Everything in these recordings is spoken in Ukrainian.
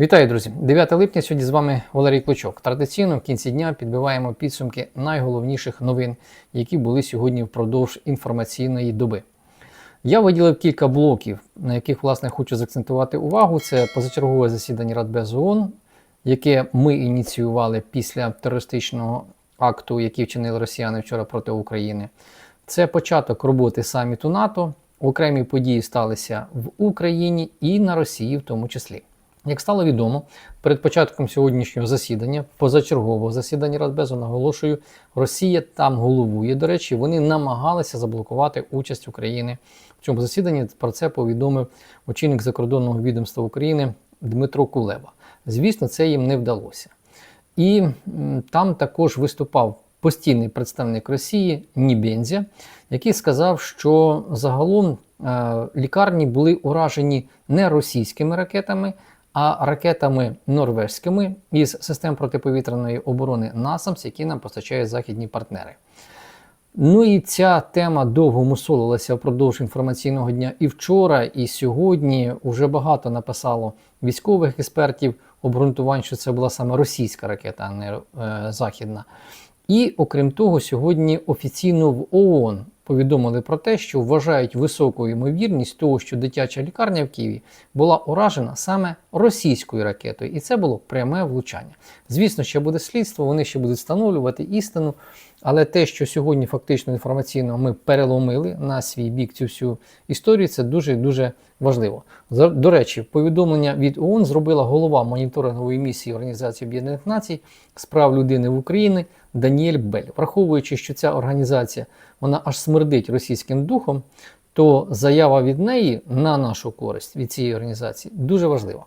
Вітаю, друзі! 9 липня сьогодні з вами Валерій Клочок. Традиційно в кінці дня підбиваємо підсумки найголовніших новин, які були сьогодні впродовж інформаційної доби. Я виділив кілька блоків, на яких власне хочу заакцентувати увагу. Це позачергове засідання Радбезу ООН, яке ми ініціювали після терористичного акту, який вчинили росіяни вчора проти України. Це початок роботи саміту НАТО. Окремі події сталися в Україні і на Росії, в тому числі. Як стало відомо, перед початком сьогоднішнього засідання, позачергового засідання Радбезу, наголошую, Росія там головує. До речі, вони намагалися заблокувати участь України в цьому засіданні. Про це повідомив очільник закордонного відомства України Дмитро Кулеба. Звісно, це їм не вдалося. І там також виступав постійний представник Росії Нібензя, який сказав, що загалом е, лікарні були уражені не російськими ракетами, а ракетами норвезькими із систем протиповітряної оборони НАСАМС, які нам постачають західні партнери. Ну і ця тема довго мусолилася впродовж інформаційного дня і вчора, і сьогодні. Уже багато написало військових експертів обґрунтувань, що це була саме російська ракета, а не е, західна. І окрім того, сьогодні офіційно в ООН повідомили про те, що вважають високою ймовірність того, що дитяча лікарня в Києві була уражена саме російською ракетою, і це було пряме влучання. Звісно, ще буде слідство, вони ще будуть встановлювати істину. Але те, що сьогодні фактично інформаційно ми переломили на свій бік цю всю історію, це дуже дуже важливо. До речі, повідомлення від ООН зробила голова моніторингової місії Організації Об'єднаних Націй з прав людини в Україні Даніель Бель. Враховуючи, що ця організація вона аж смердить російським духом, то заява від неї на нашу користь від цієї організації дуже важлива.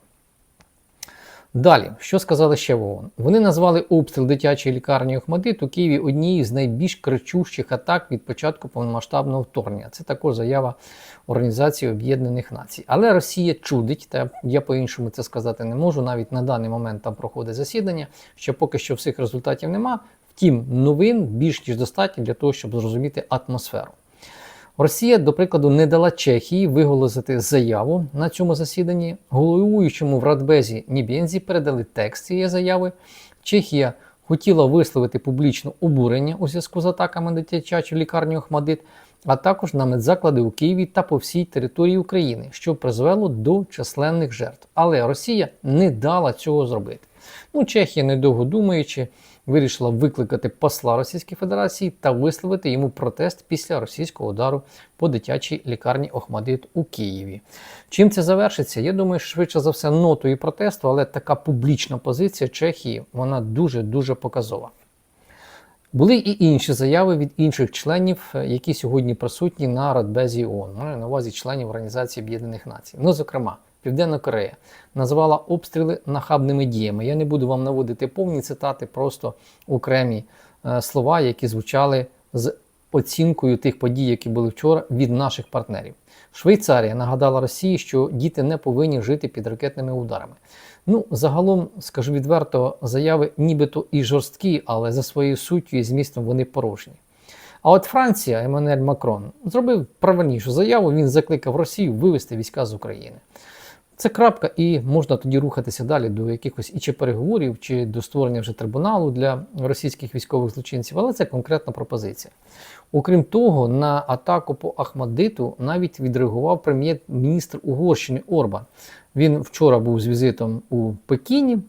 Далі, що сказали ще в ООН? Вони назвали обстріл дитячої лікарні Охмадит у Києві однією з найбільш кричущих атак від початку повномасштабного вторгнення. Це також заява Організації Об'єднаних Націй. Але Росія чудить, та я по-іншому це сказати не можу. Навіть на даний момент там проходить засідання, що поки що всіх результатів нема. Втім, новин більш ніж достатньо для того, щоб зрозуміти атмосферу. Росія, до прикладу, не дала Чехії виголосити заяву на цьому засіданні. Головуючому в Радбезі Нібензі передали текст цієї заяви. Чехія хотіла висловити публічно обурення у зв'язку з атаками на дитячу лікарню Охмадит, а також на медзаклади у Києві та по всій території України, що призвело до численних жертв. Але Росія не дала цього зробити. Ну, Чехія, недовго думаючи, вирішила викликати посла Російської Федерації та висловити йому протест після російського удару по дитячій лікарні Охмадит у Києві. Чим це завершиться? Я думаю, швидше за все, нотою протесту, але така публічна позиція Чехії вона дуже дуже показова. Були і інші заяви від інших членів, е, які сьогодні присутні на Радбезі ООН, на увазі членів Організації Об'єднаних Націй. Ну, зокрема, Південна Корея назвала обстріли нахабними діями. Я не буду вам наводити повні цитати, просто окремі е, слова, які звучали з оцінкою тих подій, які були вчора від наших партнерів. Швейцарія нагадала Росії, що діти не повинні жити під ракетними ударами. Ну, загалом, скажу відверто, заяви нібито і жорсткі, але за своєю суттю і змістом вони порожні. А от Франція, Еммануель Макрон, зробив правильнішу заяву. Він закликав Росію вивести війська з України. Це крапка, і можна тоді рухатися далі до якихось і чи переговорів, чи до створення вже трибуналу для російських військових злочинців, але це конкретна пропозиція. Окрім того, на атаку по Ахмадиту навіть відреагував прем'єр-міністр Угорщини Орбан. Він вчора був з візитом у Пекіні.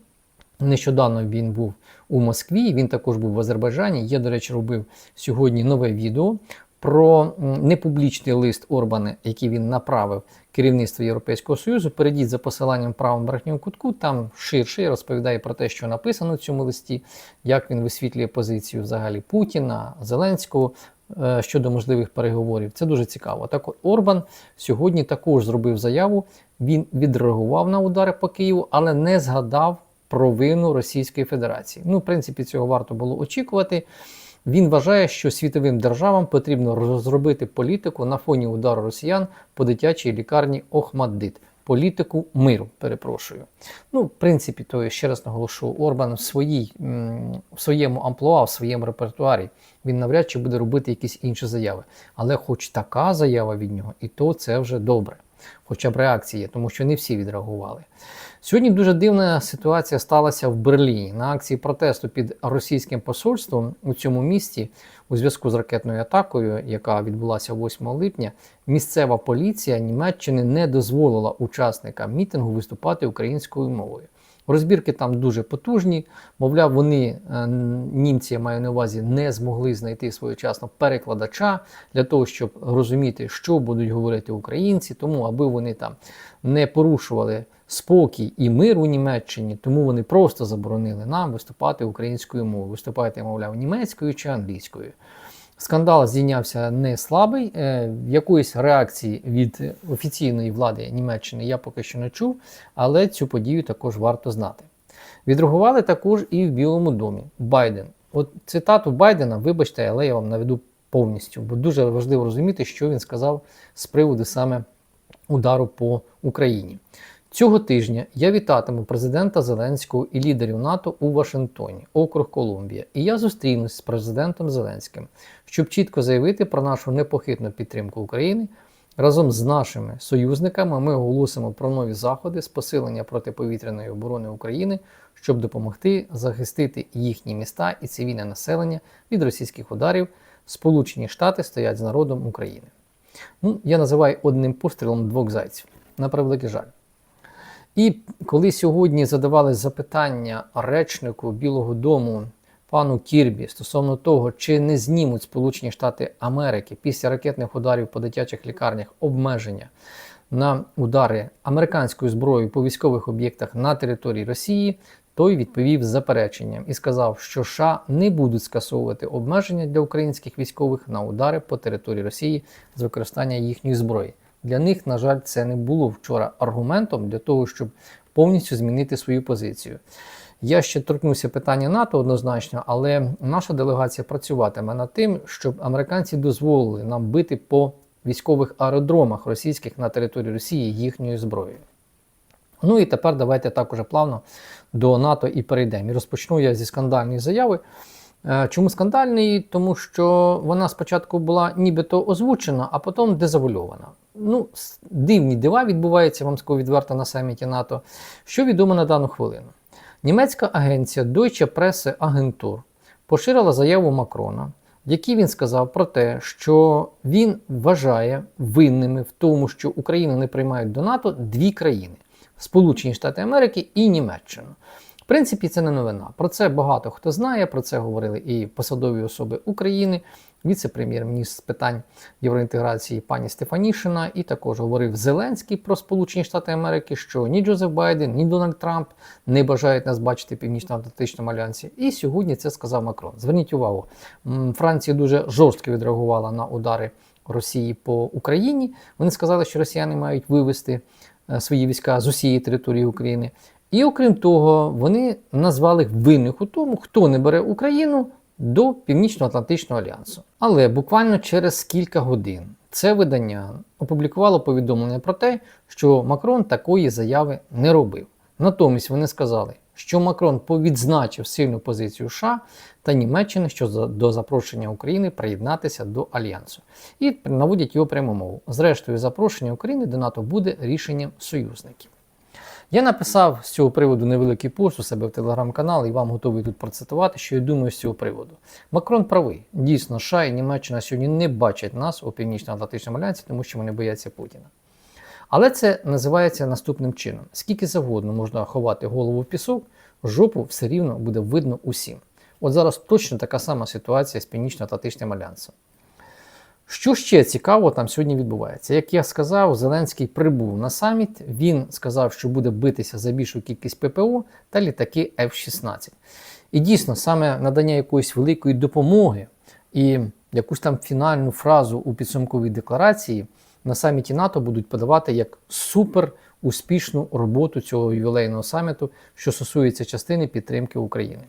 Нещодавно він був у Москві, він також був в Азербайджані. Я, до речі, робив сьогодні нове відео про непублічний лист Орбана, який він направив керівництву Європейського Союзу. Перейдіть за посиланням в правому верхньому кутку, там ширше розповідає про те, що написано в цьому листі, як він висвітлює позицію взагалі Путіна, Зеленського е, щодо можливих переговорів. Це дуже цікаво. Так от Орбан сьогодні також зробив заяву. Він відреагував на удари по Києву, але не згадав про вину Російської Федерації. Ну, в принципі, цього варто було очікувати. Він вважає, що світовим державам потрібно розробити політику на фоні удару росіян по дитячій лікарні Охмаддит. Політику миру, перепрошую. Ну, в принципі, то я ще раз наголошу, Орбан в, своїй, в своєму амплуа, в своєму репертуарі, він навряд чи буде робити якісь інші заяви. Але хоч така заява від нього, і то це вже добре. Хоча б реакція є, тому що не всі відреагували. Сьогодні дуже дивна ситуація сталася в Берліні на акції протесту під російським посольством у цьому місті у зв'язку з ракетною атакою, яка відбулася 8 липня. Місцева поліція Німеччини не дозволила учасникам мітингу виступати українською мовою. Розбірки там дуже потужні. Мовляв, вони е, німці я маю на увазі не змогли знайти своєчасно перекладача для того, щоб розуміти, що будуть говорити українці, тому аби вони там не порушували спокій і мир у Німеччині, тому вони просто заборонили нам виступати українською мовою. Виступайте, мовляв, німецькою чи англійською. Скандал здійнявся не слабий. Е, Якоїсь реакції від офіційної влади Німеччини я поки що не чув, але цю подію також варто знати. Відреагували також і в Білому домі Байден. От цитату Байдена, вибачте, але я вам наведу повністю, бо дуже важливо розуміти, що він сказав з приводу саме удару по Україні. Цього тижня я вітатиму президента Зеленського і лідерів НАТО у Вашингтоні, округ Колумбія, і я зустрінусь з президентом Зеленським, щоб чітко заявити про нашу непохитну підтримку України. Разом з нашими союзниками ми оголосимо про нові заходи з посилення протиповітряної оборони України, щоб допомогти захистити їхні міста і цивільне населення від російських ударів. Сполучені Штати стоять з народом України. Ну, я називаю одним пострілом двох зайців. На превеликий жаль. І коли сьогодні задавали запитання речнику Білого Дому пану Кірбі стосовно того, чи не знімуть Сполучені Штати Америки після ракетних ударів по дитячих лікарнях обмеження на удари американською зброєю по військових об'єктах на території Росії, той відповів запереченням і сказав, що США не будуть скасовувати обмеження для українських військових на удари по території Росії з використання їхньої зброї. Для них, на жаль, це не було вчора аргументом для того, щоб повністю змінити свою позицію. Я ще торкнуся питання НАТО однозначно, але наша делегація працюватиме над тим, щоб американці дозволили нам бити по військових аеродромах російських на території Росії їхньою зброєю. Ну і тепер давайте так уже плавно до НАТО і перейдемо. І розпочну я зі скандальної заяви. Е, Чому скандальний? Тому що вона спочатку була нібито озвучена, а потім дезавульована. Ну, дивні дива відбуваються, вам скажу відверто на саміті НАТО. Що відомо на дану хвилину? Німецька агенція Deutsche Presse Agentur поширила заяву Макрона, в якій він сказав про те, що він вважає винними в тому, що Україну не приймають до НАТО дві країни: Сполучені Штати Америки і Німеччину. В принципі, це не новина. Про це багато хто знає. Про це говорили і посадові особи України, віце-прем'єр-міністр з питань євроінтеграції пані Стефанішина, і також говорив Зеленський про Сполучені Штати Америки, що ні Джозеф Байден, ні Дональд Трамп не бажають нас бачити в Північно-Атлантичному альянсі. І сьогодні це сказав Макрон. Зверніть увагу, Франція дуже жорстко відреагувала на удари Росії по Україні. Вони сказали, що росіяни мають вивести е, свої війська з усієї території України. І окрім того, вони назвали винних у тому, хто не бере Україну до Північно-Атлантичного альянсу. Але буквально через кілька годин це видання опублікувало повідомлення про те, що Макрон такої заяви не робив. Натомість вони сказали, що Макрон повідзначив сильну позицію США та Німеччини щодо запрошення України приєднатися до альянсу. І наводять його пряму мову. Зрештою, запрошення України до НАТО буде рішенням союзників. Я написав з цього приводу невеликий пост у себе в телеграм-канал і вам готовий тут процитувати, що я думаю з цього приводу. Макрон правий. Дійсно, США і Німеччина сьогодні не бачать нас у Північно-Атлантичному альянсі, тому що вони бояться Путіна. Але це називається наступним чином: скільки завгодно можна ховати голову в пісок, жопу все рівно буде видно усім. От зараз точно така сама ситуація з Північно-Атлантичним альянсом. Що ще цікаво там сьогодні відбувається? Як я сказав, Зеленський прибув на саміт. Він сказав, що буде битися за більшу кількість ППО та літаки F-16. І дійсно, саме надання якоїсь великої допомоги і якусь там фінальну фразу у підсумковій декларації на саміті НАТО будуть подавати як супер успішну роботу цього ювілейного саміту, що стосується частини підтримки України.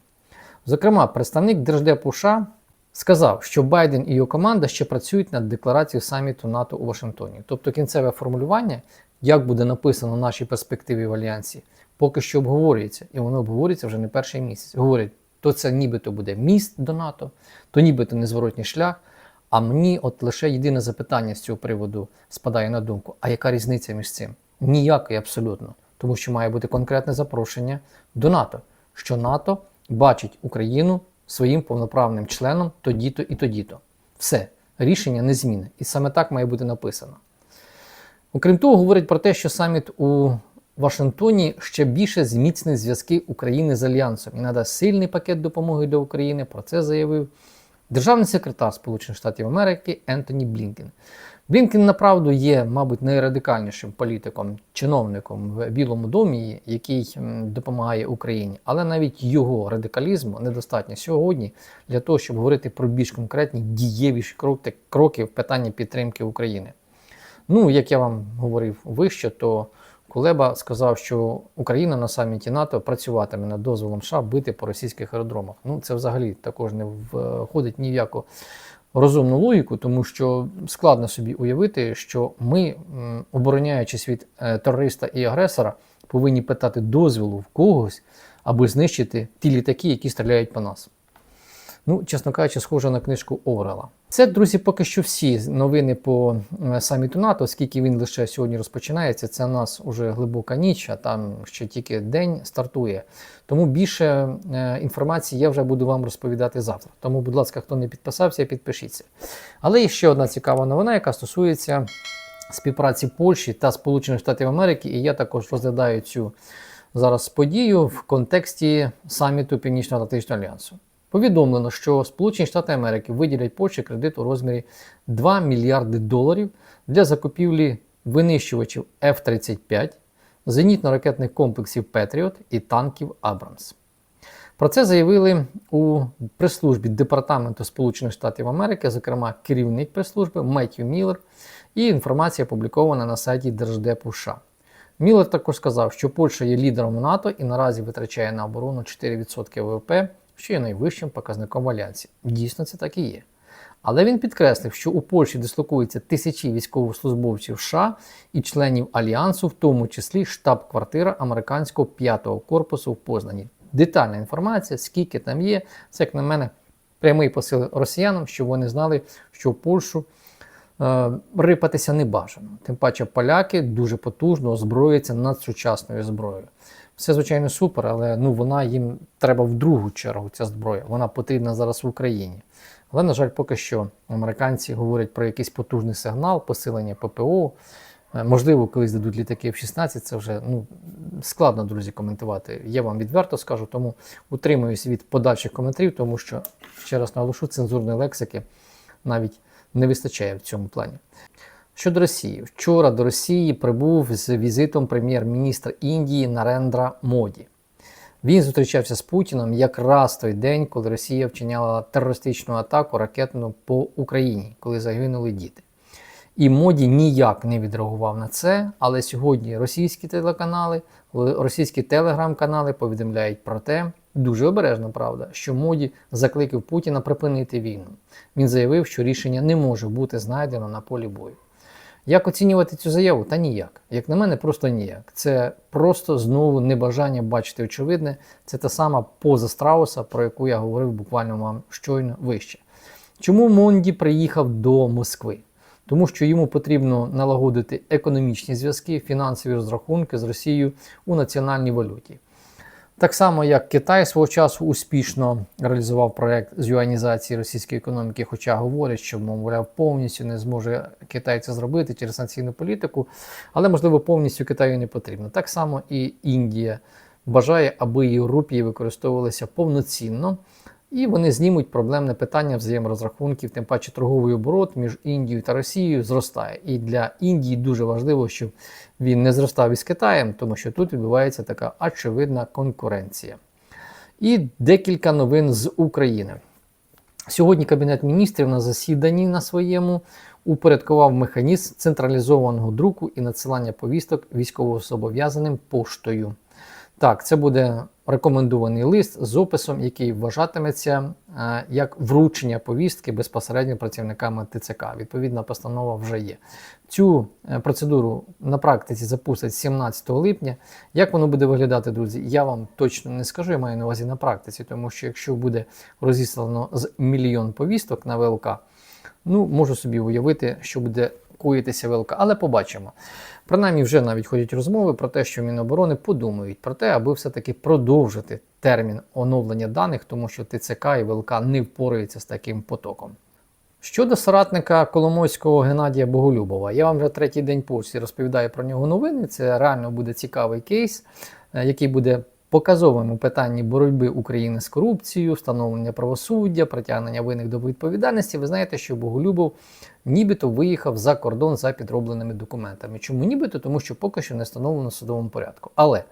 Зокрема, представник Держдепу США сказав, що Байден і його команда ще працюють над декларацією саміту НАТО у Вашингтоні. Тобто кінцеве формулювання, як буде написано в нашій перспективі в Альянсі, поки що обговорюється, і воно обговорюється вже не перший місяць. Говорять, то це нібито буде міст до НАТО, то нібито незворотній шлях. А мені от лише єдине запитання з цього приводу спадає на думку: а яка різниця між цим? Ніякої абсолютно. тому що має бути конкретне запрошення до НАТО, що НАТО бачить Україну своїм повноправним членом тоді-то і тоді-то. Все, рішення не зміни. І саме так має бути написано. Окрім того, говорить про те, що саміт у Вашингтоні ще більше зміцнить зв'язки України з Альянсом і надасть сильний пакет допомоги для України. Про це заявив державний секретар Сполучених Штатів Америки Ентоні Блінкен. Блінкен, направду, є, мабуть, найрадикальнішим політиком, чиновником в Білому домі, який допомагає Україні, але навіть його радикалізму недостатньо сьогодні для того, щоб говорити про більш конкретні дієвіші кроки, в питанні підтримки України. Ну, як я вам говорив вище, то Кулеба сказав, що Україна на саміті НАТО працюватиме над дозволом США бити по російських аеродромах. Ну, це взагалі також не входить ні в яку розумну логіку, тому що складно собі уявити, що ми, обороняючись від е, терориста і агресора, повинні питати дозволу в когось, аби знищити ті літаки, які стріляють по нас. Ну, чесно кажучи, схоже на книжку Орела. Це, друзі, поки що всі новини по е, саміту НАТО, оскільки він лише сьогодні розпочинається. Це у нас уже глибока ніч, а там ще тільки день стартує. Тому більше е, інформації я вже буду вам розповідати завтра. Тому, будь ласка, хто не підписався, підпишіться. Але є ще одна цікава новина, яка стосується співпраці Польщі та Сполучених Штатів Америки, і я також розглядаю цю зараз подію в контексті саміту Північно-Атлантичного альянсу. Повідомлено, що Сполучені Штати Америки виділять Польщі кредит у розмірі 2 мільярди доларів для закупівлі винищувачів F-35, зенітно-ракетних комплексів Петріот і танків Абрамс. Про це заявили у прес-службі Департаменту Сполучених Штатів Америки, зокрема керівник прес-служби Меттью Міллер, і інформація опублікована на сайті Держдепу США. Міллер також сказав, що Польща є лідером НАТО і наразі витрачає на оборону 4% ВВП, що є найвищим показником в альянсі. Дійсно, це так і є. Але він підкреслив, що у Польщі дислокуються тисячі військовослужбовців США і членів альянсу, в тому числі штаб-квартира американського 5-го корпусу в Познані. Детальна інформація, скільки там є, це, як на мене, прямий посил росіянам, щоб вони знали, що в Польщу е, рипатися не бажано. Тим паче поляки дуже потужно озброюються надсучасною зброєю. Все, звичайно, супер, але ну, вона їм треба в другу чергу, ця зброя. Вона потрібна зараз в Україні. Але, на жаль, поки що американці говорять про якийсь потужний сигнал, посилення ППО. Е, Можливо, колись дадуть літаки F-16, це вже ну, складно, друзі, коментувати. Я вам відверто скажу, тому утримуюсь від подальших коментарів, тому що, ще раз наголошу, цензурної лексики навіть не вистачає в цьому плані. Щодо Росії, вчора до Росії прибув з візитом прем'єр-міністр Індії Нарендра Моді. Він зустрічався з Путіном якраз той день, коли Росія вчиняла терористичну атаку ракетну по Україні, коли загинули діти. І моді ніяк не відреагував на це. Але сьогодні російські телеканали, російські телеграм-канали повідомляють про те, дуже обережно, правда, що моді закликав Путіна припинити війну. Він заявив, що рішення не може бути знайдено на полі бою. Як оцінювати цю заяву? Та ніяк. Як на мене, просто ніяк. Це просто знову небажання бачити очевидне. Це та сама поза страуса, про яку я говорив буквально вам щойно вище. Чому Монді приїхав до Москви? Тому що йому потрібно налагодити економічні зв'язки, фінансові розрахунки з Росією у національній валюті. Так само, як Китай свого часу успішно реалізував проект з юанізації російської економіки, хоча говорять, що, мовляв, повністю не зможе Китай це зробити через санкційну політику, але, можливо, повністю Китаю не потрібно. Так само і Індія бажає, аби її рупії використовувалися повноцінно, і вони знімуть проблемне питання взаєморозрахунків, тим паче торговий оборот між Індією та Росією зростає. І для Індії дуже важливо, щоб він не зростав із Китаєм, тому що тут відбувається така очевидна конкуренція. І декілька новин з України. Сьогодні Кабінет міністрів на засіданні на своєму упорядкував механізм централізованого друку і надсилання повісток військовозобов'язаним поштою. Так, це буде рекомендований лист з описом, який вважатиметься е, як вручення повістки безпосередньо працівниками ТЦК. Відповідна постанова вже є. Цю е, процедуру на практиці запустять 17 липня. Як воно буде виглядати, друзі? Я вам точно не скажу, я маю на увазі на практиці, тому що якщо буде розіслано з мільйон повісток на ВЛК, ну можу собі уявити, що буде коїтися ВЛК, але побачимо. Принаймні, вже навіть ходять розмови про те, що Міноборони подумають про те, аби все-таки продовжити термін оновлення даних, тому що ТЦК і ВЛК не впораються з таким потоком. Щодо соратника Коломойського Геннадія Боголюбова, я вам вже третій день пошті розповідаю про нього новини. Це реально буде цікавий кейс, е, який буде показовим у питанні боротьби України з корупцією, встановлення правосуддя, притягнення винних до відповідальності. Ви знаєте, що Боголюбов нібито виїхав за кордон за підробленими документами. Чому нібито? Тому що поки що не встановлено в судовому порядку. Але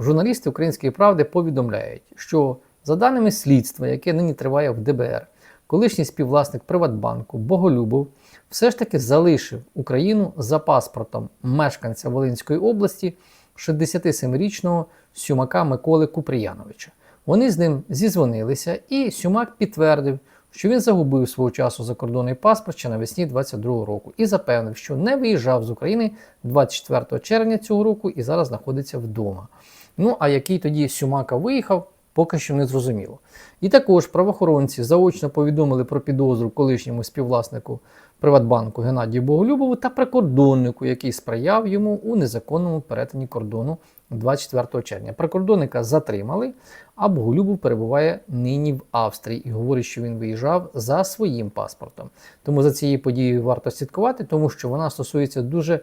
журналісти Української правди повідомляють, що за даними слідства, яке нині триває в ДБР, колишній співвласник Приватбанку Боголюбов все ж таки залишив Україну за паспортом мешканця Волинської області 67-річного Сюмака Миколи Куприяновича. Вони з ним зізвонилися, і Сюмак підтвердив, що він загубив свого часу закордонний паспорт ще навесні 22 року і запевнив, що не виїжджав з України 24 червня цього року і зараз знаходиться вдома. Ну а який тоді Сюмака виїхав, поки що не зрозуміло. І також правоохоронці заочно повідомили про підозру колишньому співвласнику Приватбанку Геннадію Боголюбову та прикордоннику, який сприяв йому у незаконному перетині кордону 24 червня. Прикордонника затримали, а Боголюбов перебуває нині в Австрії і говорить, що він виїжджав за своїм паспортом. Тому за цією подією варто слідкувати, тому що вона стосується дуже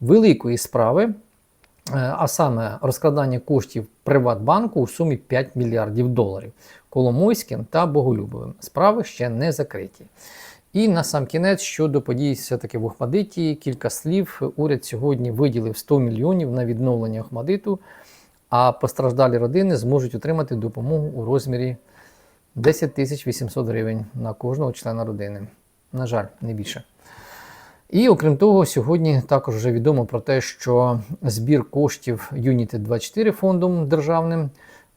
великої справи. Е, А саме розкрадання коштів Приватбанку у сумі 5 мільярдів доларів Коломойським та Боголюбовим. Справи ще не закриті. І на сам кінець щодо подій все-таки в Охмадиті, кілька слів. Уряд сьогодні виділив 100 мільйонів на відновлення Охмадиту, а постраждалі родини зможуть отримати допомогу у розмірі 10 тисяч 800 гривень на кожного члена родини. На жаль, не більше. І окрім того, сьогодні також вже відомо про те, що збір коштів Unity 24 фондом державним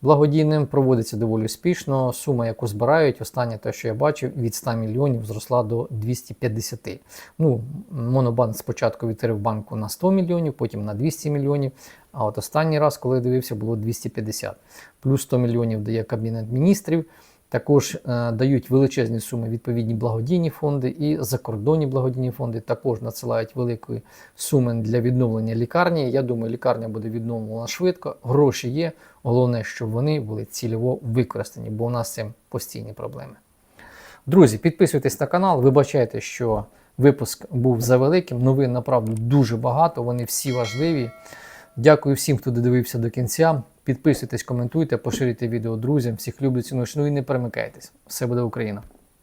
благодійним проводиться доволі успішно. Сума, яку збирають, останнє те, що я бачив, від 100 мільйонів зросла до 250. Ну, Монобанк спочатку відкрив банку на 100 мільйонів, потім на 200 мільйонів. А от останній раз, коли я дивився, було 250. Плюс 100 мільйонів дає Кабінет міністрів. Також е, дають величезні суми відповідні благодійні фонди і закордонні благодійні фонди також надсилають великі суми для відновлення лікарні. Я думаю, лікарня буде відновлена швидко, гроші є. Головне, щоб вони були цільово використані, бо у нас цим постійні проблеми. Друзі, підписуйтесь на канал, вибачайте, що випуск був завеликим. Новин направду дуже багато, вони всі важливі. Дякую всім, хто додивився до кінця. Підписуйтесь, коментуйте, поширюйте відео друзям. Всіх люблю ціну, ну і не перемикайтесь. Все буде Україна!